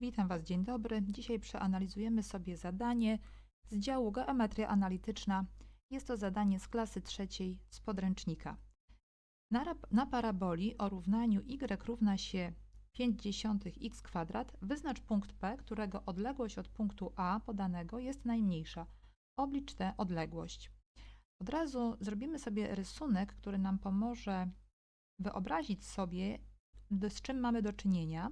Witam Was, dzień dobry. Dzisiaj przeanalizujemy sobie zadanie z działu Geometria Analityczna. Jest to zadanie z klasy trzeciej z podręcznika. Na, na paraboli o równaniu y równa się 5 kwadrat wyznacz punkt P, którego odległość od punktu A podanego jest najmniejsza. Oblicz tę odległość. Od razu zrobimy sobie rysunek, który nam pomoże wyobrazić sobie, z czym mamy do czynienia.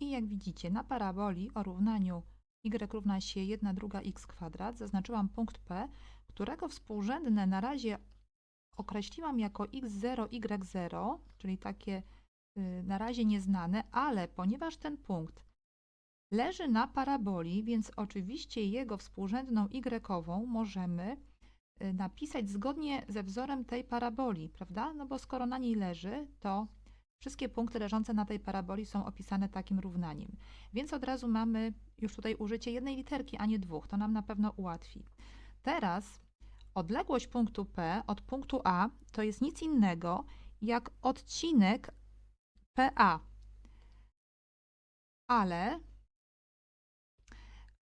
I jak widzicie, na paraboli o równaniu y równa się 1 druga x kwadrat zaznaczyłam punkt P, którego współrzędne na razie określiłam jako x0, y0, czyli takie y, na razie nieznane, ale ponieważ ten punkt leży na paraboli, więc oczywiście jego współrzędną y możemy y, napisać zgodnie ze wzorem tej paraboli, prawda? No bo skoro na niej leży, to Wszystkie punkty leżące na tej paraboli są opisane takim równaniem. Więc od razu mamy już tutaj użycie jednej literki, a nie dwóch. To nam na pewno ułatwi. Teraz odległość punktu P od punktu A to jest nic innego jak odcinek PA. Ale,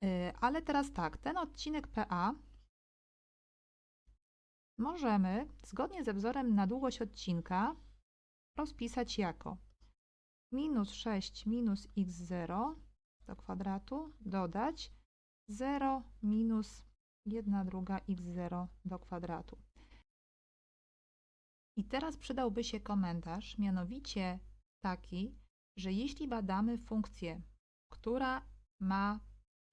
yy, ale teraz tak, ten odcinek PA możemy zgodnie ze wzorem na długość odcinka rozpisać jako minus 6 minus x0 do kwadratu dodać 0 minus 1 druga x0 do kwadratu. I teraz przydałby się komentarz, mianowicie taki, że jeśli badamy funkcję, która ma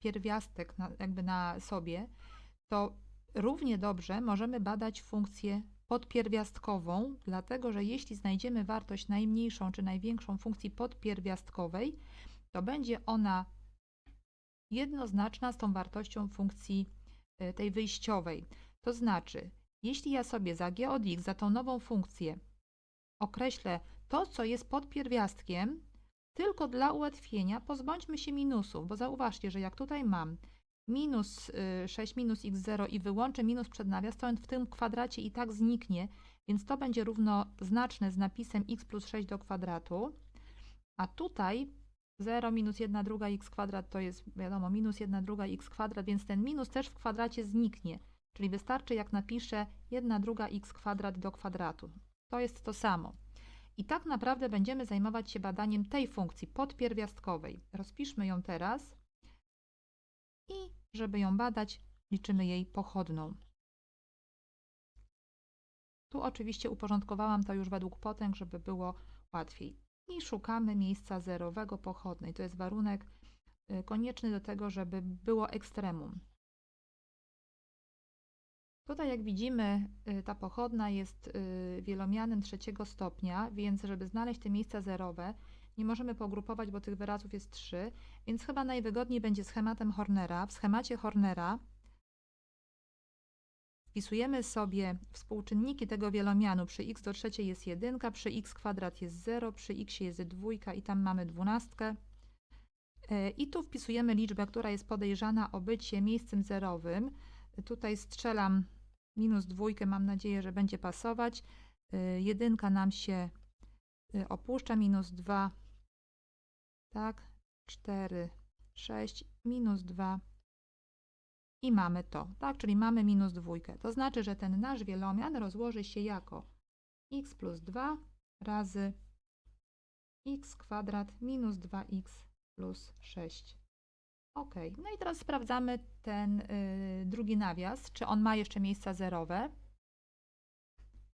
pierwiastek na, jakby na sobie, to równie dobrze możemy badać funkcję podpierwiastkową, dlatego że jeśli znajdziemy wartość najmniejszą czy największą funkcji podpierwiastkowej, to będzie ona jednoznaczna z tą wartością funkcji y, tej wyjściowej. To znaczy, jeśli ja sobie za g od x, za tą nową funkcję określę to, co jest podpierwiastkiem, tylko dla ułatwienia pozbądźmy się minusów, bo zauważcie, że jak tutaj mam minus 6 y, minus x0 i wyłączę minus przed nawias, to on w tym kwadracie i tak zniknie, więc to będzie równoznaczne z napisem x plus 6 do kwadratu. A tutaj 0 minus 1 druga x kwadrat to jest wiadomo minus 1 druga x kwadrat, więc ten minus też w kwadracie zniknie. Czyli wystarczy jak napiszę 1 druga x kwadrat do kwadratu. To jest to samo. I tak naprawdę będziemy zajmować się badaniem tej funkcji podpierwiastkowej. Rozpiszmy ją teraz i żeby ją badać, liczymy jej pochodną. Tu oczywiście uporządkowałam to już według potęg, żeby było łatwiej. I szukamy miejsca zerowego pochodnej. To jest warunek y, konieczny do tego, żeby było ekstremum. Tutaj jak widzimy, y, ta pochodna jest y, wielomianem trzeciego stopnia, więc żeby znaleźć te miejsca zerowe, nie możemy pogrupować, bo tych wyrazów jest trzy, więc chyba najwygodniej będzie schematem Hornera. W schemacie Hornera wpisujemy sobie współczynniki tego wielomianu. Przy x do trzeciej jest 1, przy x kwadrat jest 0, przy x jest dwójka i tam mamy dwunastkę. E, I tu wpisujemy liczbę, która jest podejrzana o bycie miejscem zerowym. Tutaj strzelam minus dwójkę, mam nadzieję, że będzie pasować. E, jedynka nam się e, opuszcza, minus 2 tak, 4, 6, minus 2 i mamy to, tak, czyli mamy minus dwójkę. To znaczy, że ten nasz wielomian rozłoży się jako x plus 2 razy x kwadrat minus 2x plus 6. Ok, no i teraz sprawdzamy ten y, drugi nawias, czy on ma jeszcze miejsca zerowe.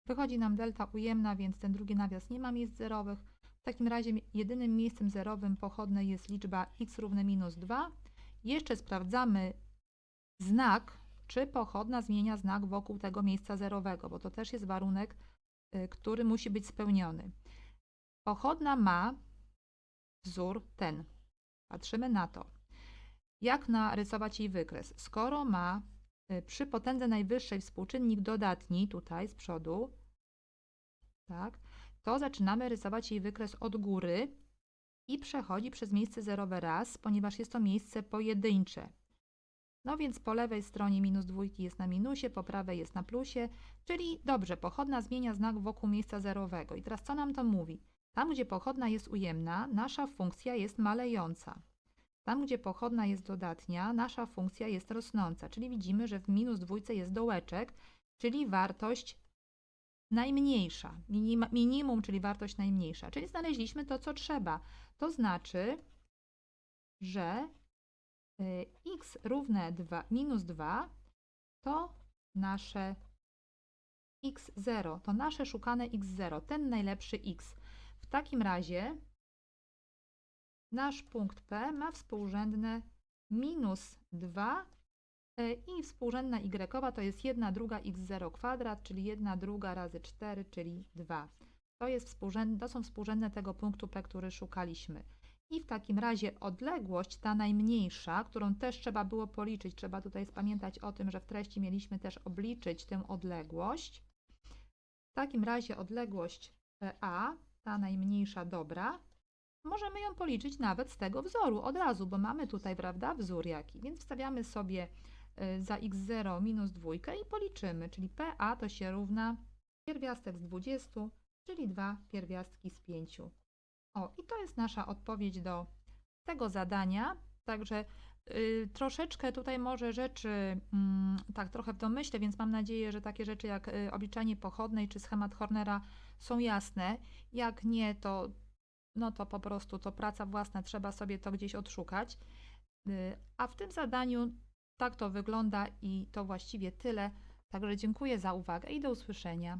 Wychodzi nam delta ujemna, więc ten drugi nawias nie ma miejsc zerowych. W takim razie jedynym miejscem zerowym pochodnej jest liczba x równe minus 2. Jeszcze sprawdzamy znak, czy pochodna zmienia znak wokół tego miejsca zerowego, bo to też jest warunek, y, który musi być spełniony. Pochodna ma wzór ten. Patrzymy na to. Jak narysować jej wykres? Skoro ma y, przy potędze najwyższej współczynnik dodatni, tutaj z przodu, tak, to zaczynamy rysować jej wykres od góry i przechodzi przez miejsce zerowe raz, ponieważ jest to miejsce pojedyncze. No więc po lewej stronie minus dwójki jest na minusie, po prawej jest na plusie, czyli dobrze, pochodna zmienia znak wokół miejsca zerowego. I teraz co nam to mówi? Tam, gdzie pochodna jest ujemna, nasza funkcja jest malejąca. Tam, gdzie pochodna jest dodatnia, nasza funkcja jest rosnąca, czyli widzimy, że w minus dwójce jest dołeczek, czyli wartość najmniejsza, minima, minimum, czyli wartość najmniejsza. Czyli znaleźliśmy to, co trzeba. To znaczy, że y, x równe 2, minus 2 to nasze x0, to nasze szukane x0, ten najlepszy x. W takim razie nasz punkt P ma współrzędne minus 2 e, i współrzędna y to jest 1 druga x0 kwadrat, czyli 1 druga razy 4, czyli 2. To, jest współrzędne, to są współrzędne tego punktu P, który szukaliśmy. I w takim razie odległość, ta najmniejsza, którą też trzeba było policzyć, trzeba tutaj pamiętać o tym, że w treści mieliśmy też obliczyć tę odległość. W takim razie odległość A, ta najmniejsza dobra, możemy ją policzyć nawet z tego wzoru od razu, bo mamy tutaj, prawda, wzór jaki. Więc wstawiamy sobie y, za x0 minus dwójkę i policzymy, czyli PA to się równa pierwiastek z 20, czyli 2 pierwiastki z 5. O, i to jest nasza odpowiedź do tego zadania. Także y, troszeczkę tutaj może rzeczy, mm, tak trochę w domyśle, więc mam nadzieję, że takie rzeczy jak y, obliczanie pochodnej czy schemat Hornera są jasne. Jak nie, to no to po prostu to praca własna, trzeba sobie to gdzieś odszukać. Y, A w tym zadaniu tak to wygląda i to właściwie tyle. Także dziękuję za uwagę i do usłyszenia.